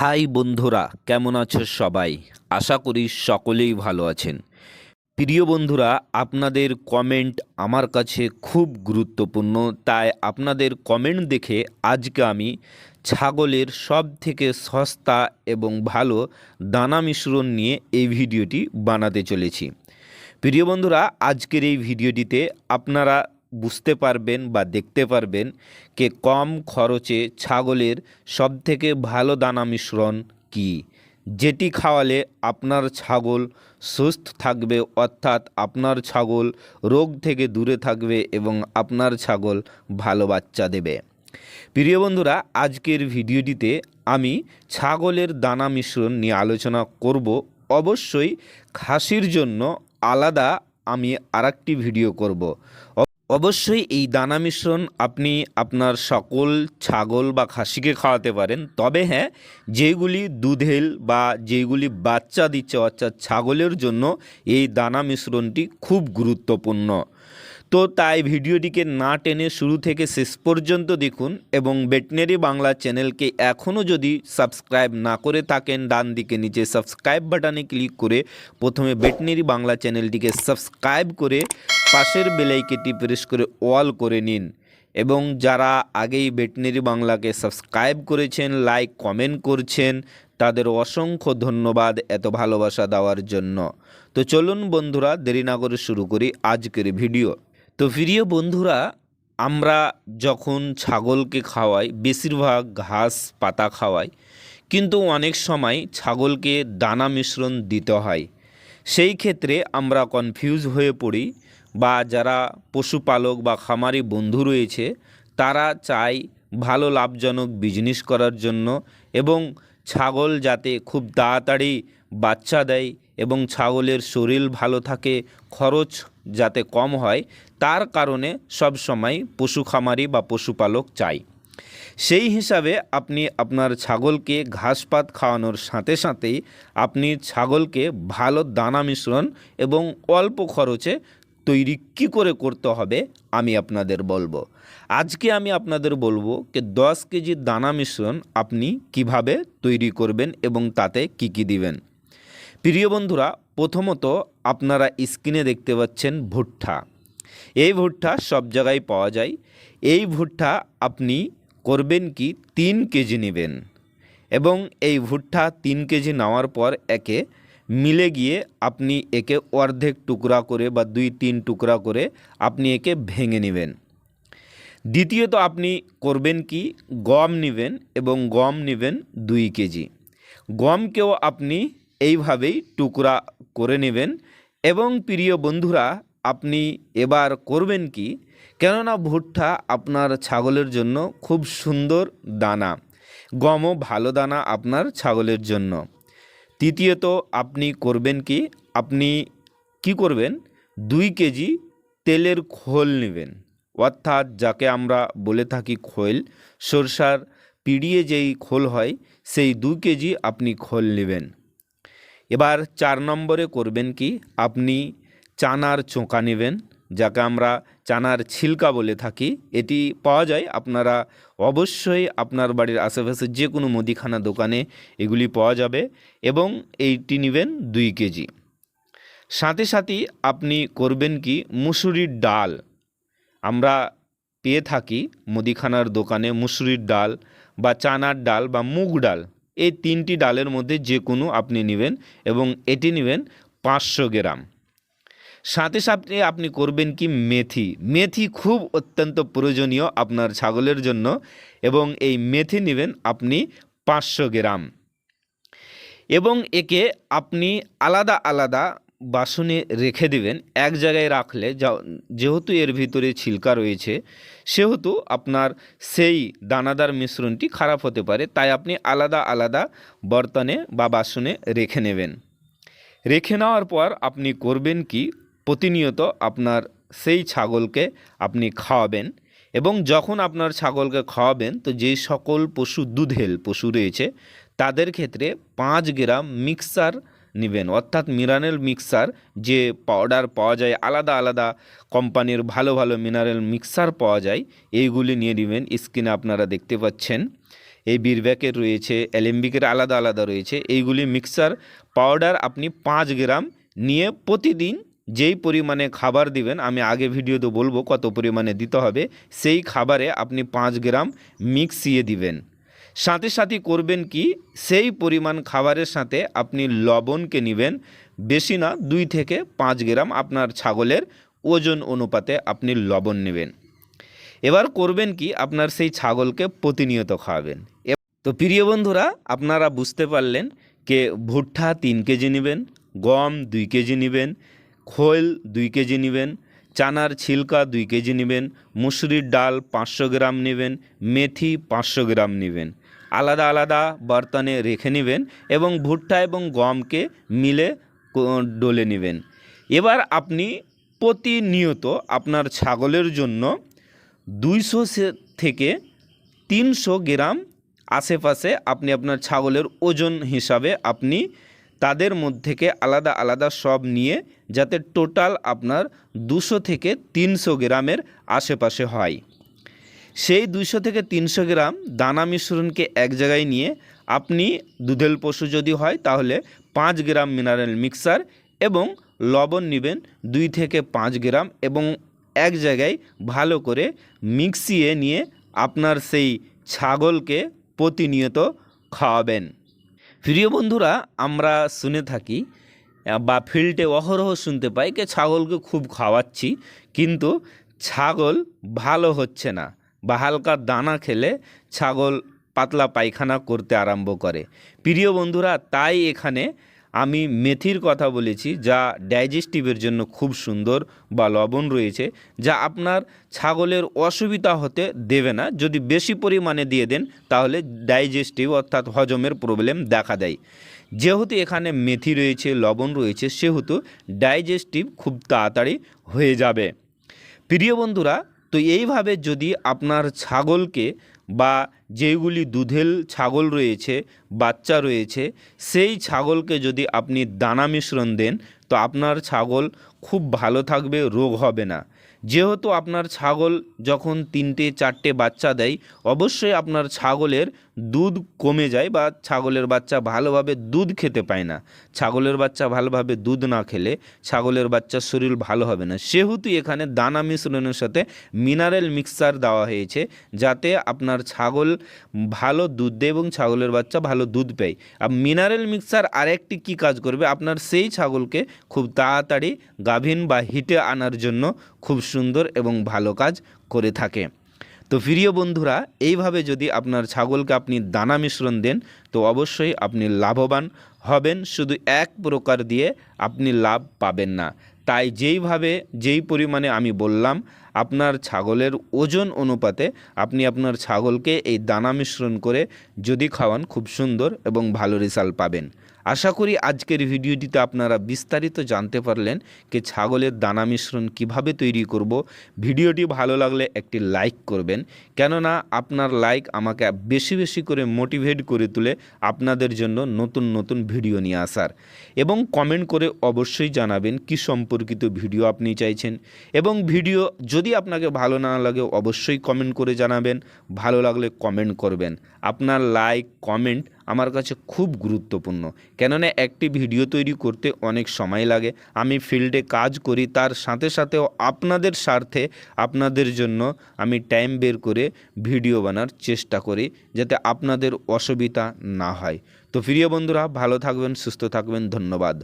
High বন্ধুরা, কেমন আছো সবাই? আশা করি সকলেই ভালো আছেন। প্রিয় বন্ধুরা, আপনাদের কমেন্ট আমার কাছে খুব গুরুত্বপূর্ণ। তাই আপনাদের কমেন্ট দেখে আজকে আমি ছাগলের সব থেকে সস্তা এবং ভালো দানা মিশ্রণ নিয়ে এই ভিডিওটি বানাতে চলেছি। প্রিয় বন্ধুরা, আজকের এই ভিডিওটিতে আপনারা বুঝতে পারবেন বা দেখতে পারবেন কে কম খরচে ছাগলের সবথেকে ভালো দানা মিশ্রণ কী। যেটি খাওয়ালে আপনার ছাগল সুস্থ থাকবে, অর্থাৎ আপনার ছাগল রোগ থেকে দূরে থাকবে এবং আপনার ছাগল ভালো বাচ্চা দেবে। প্রিয় বন্ধুরা, আজকের ভিডিওটিতে আমি ছাগলের দানা মিশ্রণ নিয়ে আলোচনা করব। অবশ্যই খাসির জন্য আলাদা আমি আরেকটি ভিডিও করব। অবশ্যই এই দানা মিশ্রণ আপনি আপনার সকল ছাগল বা খাসিকে খাওয়াতে পারেন। তবে হ্যাঁ যেগুলি দুধেল বা যেগুলি বাচ্চা দিচ্ছে, অর্থাৎ ছাগলের জন্য এই দানা মিশ্রণটি খুব গুরুত্বপূর্ণ। তো তাই ভিডিওটিকে না টেনে শুরু থেকে শেষ পর্যন্ত দেখুন এবং বেটনারি বাংলা চ্যানেলকে এখনও যদি সাবস্ক্রাইব না করে থাকেন, ডান দিকে নিচে সাবস্ক্রাইব বাটনে ক্লিক করে প্রথমে বেটনারি বাংলা চ্যানেলটিকে সাবস্ক্রাইব করে পাশের বেলাইকেটি প্রেস করে অল করে নিন এবং যারা আগেই বেটনারি বাংলাকে সাবস্ক্রাইব করেছেন, লাইক, কমেন্ট করছেন, তাদের অসংখ্য ধন্যবাদ এত ভালোবাসা দেওয়ার জন্য। তো চলুন বন্ধুরা, দেরি না করে শুরু করি আজকের ভিডিও। তো প্রিয় বন্ধুরা, আমরা যখন ছাগলকে খাওয়াই, বেশিরভাগ ঘাস, পাতা খাওয়াই, কিন্তু অনেক সময় ছাগলকে দানা মিশ্রণ দিতে হয়। সেই ক্ষেত্রে আমরা কনফিউজ হয়ে পড়ি বা যারা পশুপালক বা খামারি বন্ধু রয়েছে, তারা চায় ভালো লাভজনক বিজনেস করার জন্য এবং ছাগল যাতে খুব তাড়াতাড়ি বাচ্চা দেয় এবং ছাগলের শরীর ভালো থাকে, খরচ যাতে কম হয়, তার কারণে সব সময় পশু খামারি বা পশুপালক চাই সেই হিসাবে আপনি আপনার ছাগলকে ঘাসপাত খাওয়ানোর সাথে সাথেই আপনি ছাগলকে ভালো দানা মিশ্রণ এবং অল্প খরচে তৈরি কী করে করতে হবে, আমি আপনাদের বলব। আজকে আমি আপনাদের বলব যে দশ কেজি দানা মিশ্রণ আপনি কীভাবে তৈরি করবেন এবং তাতে কি কি দিবেন। প্রিয় বন্ধুরা, প্রথমত আপনারা স্ক্রিনে দেখতে পাচ্ছেন ভুট্টা। এই ভুট্টা সব জায়গায় পাওয়া যায়। এই ভুট্টা আপনি করবেন কি, তিন কেজি নেবেন। এবং এই ভুট্টা তিন কেজি নেওয়ার পর একে মিলে গিয়ে আপনি একে অর্ধেক টুকরা করে বা দুই তিন টুকরা করে আপনি একে ভেঙে নেবেন। দ্বিতীয়ত আপনি করবেন কি? গম নেবেন এবং গম নেবেন দুই কেজি। গমকেও আপনি এইভাবেই টুকরা করে নেবেন এবং প্রিয় বন্ধুরা, আপনি এবার করবেন কি? কেননা ভুট্টা আপনার ছাগলের জন্য খুব সুন্দর দানা। গমও ভালো দানা আপনার ছাগলের জন্য। তৃতীয়ত, আপনি করবেন কি? আপনি কি করবেন? দুই কেজি তেলের খোল নেবেন। অর্থাৎ যাকে আমরা বলে থাকি খোল, সরষার পিড়িয়ে যেই খোল হয়, সেই দু কেজি আপনি খোল নেবেন। এবার চার নম্বরে করবেন কি? আপনি চানার চোঁকা নেবেন। যাকে আমরা চানার ছিলকা বলে থাকি, এটি পাওয়া যায়। আপনারা অবশ্যই আপনার বাড়ির আশেপাশে যে কোনো মুদিখানা দোকানে এগুলি পাওয়া যাবে এবং এইটি নেবেন দুই কেজি। সাথে সাথে আপনি করবেন কি, মুসুরির ডাল। আমরা পেয়ে থাকি মুদিখানার দোকানে মুসুরির ডাল বা চানার ডাল বা মুগ ডাল। এই তিনটি ডালের মধ্যে যে কোনো আপনি নেবেন এবং এটি নেবেন পাঁচশো গ্রাম। সাথে সাথে আপনি করবেন কি মেথি। মেথি খুব অত্যন্ত প্রয়োজনীয় আপনার ছাগলের জন্য এবং এই মেথি নেবেন আপনি পাঁচশো গ্রাম। এবং একে আপনি আলাদা আলাদা বাসনে রেখে দেবেন। এক জায়গায় রাখলে যেহেতু এর ভিতরে ছিলকা রয়েছে, সেহেতু আপনার সেই দানাদার মিশ্রণটি খারাপ হতে পারে, তাই আপনি আলাদা আলাদা বর্তনে বা বাসনে রেখে নেবেন। রেখে নেওয়ার পর আপনি করবেন কি প্রতিনিয়ত আপনার সেই ছাগলকে আপনি খাওয়াবেন এবং যখন আপনার ছাগলকে খাওয়াবেন, তো যেই সকল পশু, দুধেল পশু রয়েছে, তাদের ক্ষেত্রে পাঁচ গ্রাম মিক্সার নেবেন। অর্থাৎ মিনারেল মিক্সার যে পাউডার পাওয়া যায়, আলাদা আলাদা কোম্পানির ভালো ভালো মিনারেল মিক্সার পাওয়া যায়, এইগুলি নিয়ে নেবেন। স্ক্রিনে আপনারা দেখতে পাচ্ছেন, এই বীরব্যাকের রয়েছে, অ্যালেম্বিকের আলাদা আলাদা রয়েছে, এইগুলি মিক্সার পাউডার আপনি পাঁচ গ্রাম নিয়ে প্রতিদিন যেই পরিমাণে খাবার দিবেন, আমি আগে ভিডিওতে বলব কত পরিমাণে দিতে হবে, সেই খাবারে আপনি পাঁচ গ্রাম মিক্সিয়ে দিবেন। সাথে সাথে করবেন কি, সেই পরিমাণ খাবারের সাথে আপনি লবণকে নেবেন, বেশি না, দুই থেকে পাঁচ গ্রাম আপনার ছাগলের ওজন অনুপাতে আপনি লবণ নেবেন। এবার করবেন কি, আপনার সেই ছাগলকে প্রতিনিয়ত খাওয়াবেন। তো প্রিয় বন্ধুরা, আপনারা বুঝতে পারলেন, কে ভুট্টা তিন কেজি নেবেন, গম দুই কেজি নেবেন খোল দুই কেজি নেবেন, চানার ছিলকা দুই কেজি নেবেন, মুসুরির ডাল পাঁচশো গ্রাম নেবেন, মেথি পাঁচশো গ্রাম নেবেন। আলাদা আলাদা বর্তনে রেখে নেবেন এবং ভুট্টা এবং গমকে মিলে ডলে নেবেন। এবার আপনি প্রতিনিয়ত আপনার ছাগলের জন্য দুইশো থেকে তিনশো গ্রাম আশেপাশে আপনি আপনার ছাগলের ওজন হিসাবে আপনি তাদের মধ্যেকে আলাদা আলাদা সব নিয়ে যাতে টোটাল আপনার দুশো থেকে তিনশো গ্রামের আশেপাশে হয়। সেই দুইশো থেকে তিনশো গ্রাম দানা মিশ্রণকে এক জায়গায় নিয়ে আপনি দুধেল পশু যদি হয় তাহলে পাঁচ গ্রাম মিনারেল মিক্সার এবং লবণ নেবেন দুই থেকে পাঁচ গ্রাম এবং এক জায়গায় ভালো করে মিক্সিয়ে নিয়ে আপনার সেই ছাগলকে প্রতিনিয়ত খাওয়াবেন। প্রিয় বন্ধুরা, আমরা শুনে থাকি বা ফিল্ডে অহরহ শুনতে পাই যে ছাগলকে খুব খাওয়াচ্ছি, কিন্তু ছাগল ভালো হচ্ছে না বা হালকা দানা খেলে ছাগল পাতলা পায়খানা করতে আরম্ভ করে। প্রিয় বন্ধুরা, তাই এখানে আমি মেথির কথা বলেছি, যা ডাইজেস্টিভের জন্য খুব সুন্দর বা লবণ রয়েছে, যা আপনার ছাগলের অসুবিধা হতে দেবে না। যদি বেশি পরিমাণে দিয়ে দেন, তাহলে ডাইজেস্টিভ অর্থাৎ হজমের প্রবলেম দেখা দেয়। যেহেতু এখানে মেথি রয়েছে, লবণ রয়েছে, সেহেতু ডাইজেস্টিভ খুব তাড়াতাড়ি হয়ে যাবে। প্রিয় বন্ধুরা, তো এইভাবে যদি আপনার ছাগলকে বা যেগুলি দুধেল ছাগল রয়েছে, বাচ্চা রয়েছে, সেই ছাগলকে যদি আপনি দানা মিশ্রণ দেন, তো আপনার ছাগল খুব ভালো থাকবে, রোগ হবে না। যেহেতু আপনার ছাগল যখন তিনটে, চারটে বাচ্চা দেয়, অবশ্যই আপনার ছাগলের দুধ কমে যায় বা ছাগলের বাচ্চা ভালোভাবে দুধ খেতে পায় না। ছাগলের বাচ্চা ভালোভাবে দুধ না খেলে ছাগলের বাচ্চার শরীর ভালো হবে না। সেহেতু এখানে দানা মিশ্রণের সাথে মিনারেল মিক্সার দেওয়া হয়েছে যাতে আপনার ছাগল ভালো দুধ দেয় এবং ছাগলের বাচ্চা ভালো দুধ পায়। আর মিনারেল মিক্সার আরেকটি কি কাজ করবে? আপনার সেই ছাগলকে খুব তাড়াতাড়ি গাভীন বা হিটে আনার জন্য খুব সুন্দর এবং ভালো কাজ করে থাকে। তো প্রিয় বন্ধুরা, এইভাবে যদি আপনার ছাগলকে আপনি দানা মিশ্রণ দেন, তো অবশ্যই আপনি লাভবান হবেন। শুধু এক প্রকার দিয়ে আপনি লাভ পাবেন না। তাই যেইভাবে, যেই পরিমাণে আমি বললাম, আপনার ছাগলের ওজন অনুপাতে আপনি আপনার ছাগলকে এই দানা মিশ্রণ করে যদি খাওয়ান, খুব সুন্দর এবং ভালো রেজাল্ট পাবেন। আশা করি আজকের ভিডিওটিতে আপনারা বিস্তারিত জানতে পারলেন যে ছাগলের দানা মিশ্রণ কীভাবে তৈরি করব। ভিডিওটি ভালো লাগলে একটি লাইক করবেন। কেননা আপনার লাইক আমাকে বেশি বেশি করে মোটিভেট করে তুলে আপনাদের জন্য নতুন নতুন ভিডিও নিয়ে আসার। এবং কমেন্ট করে অবশ্যই জানাবেন কি সম্পর্কিত ভিডিও আপনি চাইছেন। এবং ভিডিও যদি আপনাকে ভালো না লাগে অবশ্যই কমেন্ট করে জানাবেন। ভালো লাগলে কমেন্ট করবেন। আপনার লাইক, কমেন্ট আমার কাছে খুব গুরুত্বপূর্ণ। কেননা একটি ভিডিও তৈরি করতে অনেক সময় লাগে। আমি ফিল্ডে কাজ করি, তার সাথে সাথেও আপনাদের স্বার্থে, আপনাদের জন্য আমি টাইম বের করে ভিডিও বানার চেষ্টা করি, যাতে আপনাদের অসুবিধা না হয়। তো প্রিয় বন্ধুরা, ভালো থাকবেন, সুস্থ থাকবেন, ধন্যবাদ।